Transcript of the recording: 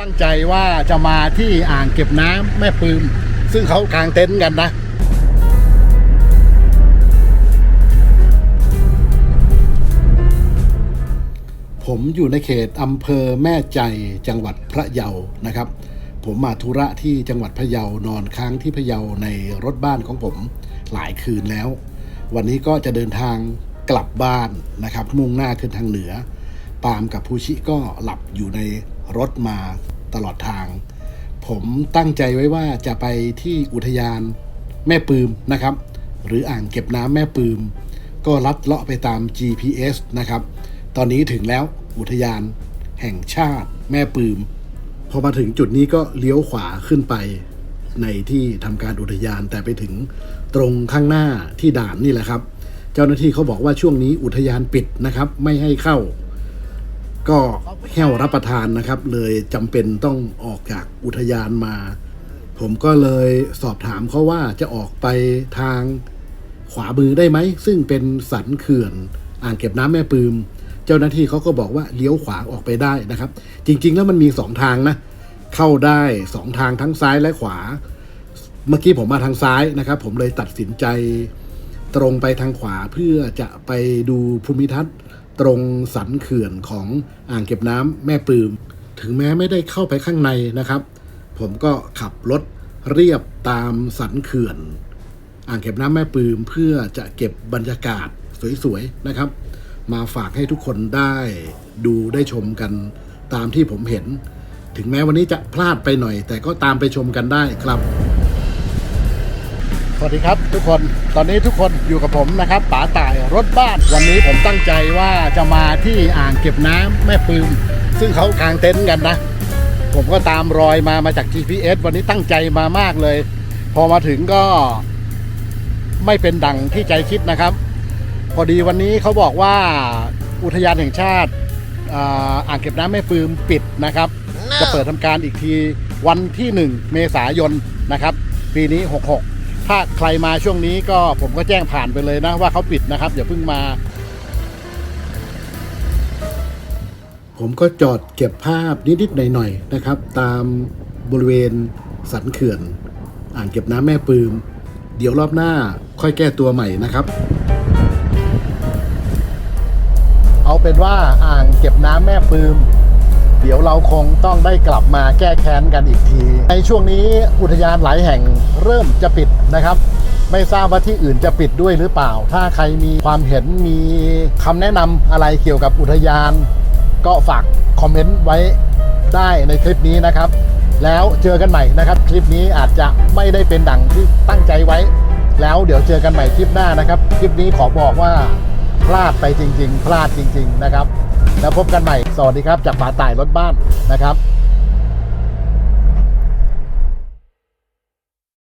ตั้งใจว่าจะมาที่อ่างเก็บน้ำแม่ปืม ซึ่งเขากางเต็นท์กันนะ ผมอยู่ในเขตอำเภอแม่ใจจังหวัดพระเยานะครับ ผมมาธุระที่จังหวัดพะเยานอนค้างที่พะเยาในรถบ้านของผมหลายคืนแล้ว วันนี้ก็จะเดินทางกลับบ้านนะครับ มุ่งหน้าขึ้นทางเหนือ ปาล์มกับภูชิก็หลับอยู่ใน รถมาตลอดทาง ผมตั้งใจไว้ว่าจะไปที่อุทยานแม่ปืมนะครับ หรืออ่างเก็บน้ำแม่ปืม ก็ลัดเลาะไปตาม GPS นะครับ ตอนนี้ถึงแล้วอุทยานแห่งชาติแม่ปืม พอมาถึงจุดนี้ก็เลี้ยวขวาขึ้นไปในที่ทำการอุทยานแต่ไปถึงตรงข้างหน้าที่ด่านนี่แหละครับ เจ้าหน้าที่เขาบอกว่าช่วงนี้อุทยานปิดนะครับ ไม่ให้เข้า ก็แห้วรับประทานนะครับ เลยจำเป็นต้องออกจากอุทยานมา ผมก็เลยสอบถามเขาว่าจะออกไปทางขวามือได้ไหม ซึ่งเป็นสันเขื่อนอ่างเก็บน้ำแม่ปืม เจ้าหน้าที่เขาก็บอกว่าเลี้ยวขวาออกไปได้นะครับ จริง ๆ แล้วมันมีสองทางนะ เข้าได้สองทางทั้งซ้ายและขวา เมื่อกี้ผมมาทางซ้ายนะครับ ผมเลยตัดสินใจตรงไปทางขวาเพื่อจะไปดูภูมิทัศน์ ตรงสันเขื่อนของอ่างเก็บน้ำแม่ปืม ถึงแม้ไม่ได้เข้าไปข้างในนะครับ ผมก็ขับรถเรียบตามสันเขื่อน อ่างเก็บน้ำแม่ปืมเพื่อจะเก็บบรรยากาศสวยๆนะครับ มาฝากให้ทุกคนได้ดูได้ชมกันตามที่ผมเห็น ถึงแม้วันนี้จะพลาดไปหน่อย แต่ก็ตามไปชมกันได้ครับ วัสดีครับทุกคนตอนนี้ทุกคนอยู่กับผมนะครับป๋าต่ายรถบ้าน วันนี้ผมตั้งใจว่าจะมาที่อ่างเก็บน้ำแม่ปืมซึ่งเขากางเต็นท์กันนะ ผมก็ตามรอยมามาจาก GPS วันนี้ตั้งใจมามากเลย พอมาถึงก็ไม่เป็นดังที่ใจคิดนะครับ พอดีวันนี้เขาบอกว่าอุทยานแห่งชาติอ่าอ่างเก็บน้ำแม่ปืมปิดนะครับ จะเปิดทำการอีกทีวันที่ 1 เมษายนนะครับ ปีนี้ 66 ถ้าใครมาช่วงนี้ก็ผมก็แจ้งผ่านไปเลยนะว่าเขาปิดนะครับอย่าเพิ่งมา ผมก็จอดเก็บภาพนิดๆหน่อยๆนะครับ ตามบริเวณสันเขื่อน อ่างเก็บน้ำแม่ปืม เดี๋ยวรอบหน้าค่อยแก้ตัวใหม่นะครับเอาเป็นว่าอ่างเก็บน้ำแม่ปืม เดี๋ยวเราคงต้องได้กลับมาแก้แค้นกันอีกที ในช่วงนี้อุทยานหลายแห่ง เริ่มจะปิดนะครับ ไม่ทราบว่าที่อื่นจะปิดด้วยหรือเปล่า ถ้าใครมีความเห็นมีคำแนะนำอะไรเกี่ยวกับอุทยาน ก็ฝากคอมเมนต์ไว้ได้ในคลิปนี้นะครับ แล้วเจอกันใหม่นะครับ คลิปนี้อาจจะไม่ได้เป็นดังที่ตั้งใจไว้ แล้วเดี๋ยวเจอกันใหม่คลิปหน้านะครับ คลิปนี้ขอบอกว่าพลาดไปจริง ๆ พลาดจริง ๆนะครับ แล้วพบกันใหม่ สวัสดีครับ จากป่าต่ายรถบ้านนะครับ